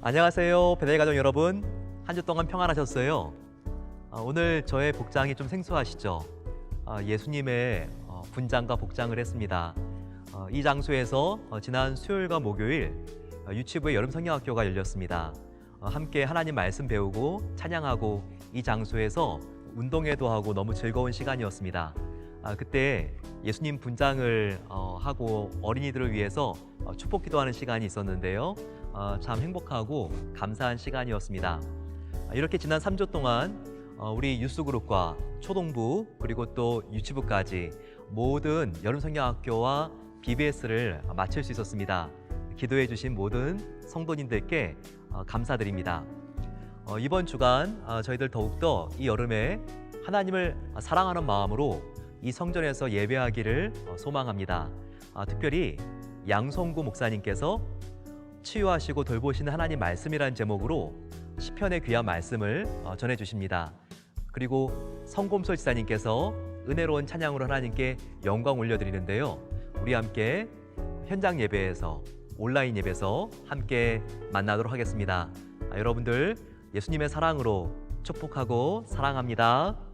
안녕하세요. 배달 가족 여러분. 한 주 동안 평안하셨어요? 아, 오늘 저의 복장이 좀 생소하시죠? 아, 예수님의 어, 분장과 복장을 했습니다. 어, 이 장소에서 어, 지난 수요일과 목요일 어, 유치부의 여름 성경학교가 열렸습니다. 어, 함께 하나님 말씀 배우고 찬양하고 이 장소에서 운동회도 하고 너무 즐거운 시간이었습니다. 아, 그때 예수님 분장을 어, 하고 어린이들을 위해서 어, 축복 기도하는 시간이 있었는데요. 어, 참 행복하고 감사한 시간이었습니다. 아, 이렇게 지난 3주 동안 어, 우리 유스그룹과 초동부 그리고 또 유치부까지 모든 여름성경학교와 BBS를 마칠 수 있었습니다. 기도해 주신 모든 성도님들께 어, 감사드립니다. 어, 이번 주간 어, 저희들 더욱더 이 여름에 하나님을 사랑하는 마음으로 이 성전에서 예배하기를 어, 소망합니다. 아, 특별히 양성구 목사님께서 치유하시고 돌보시는 하나님 말씀이라는 제목으로 시편의 귀한 말씀을 어, 전해 주십니다. 그리고 성곰솔 지사님께서 은혜로운 찬양으로 하나님께 영광 올려드리는데요. 우리 함께 현장 예배에서 온라인 예배에서 함께 만나도록 하겠습니다. 아, 여러분들 예수님의 사랑으로 축복하고 사랑합니다.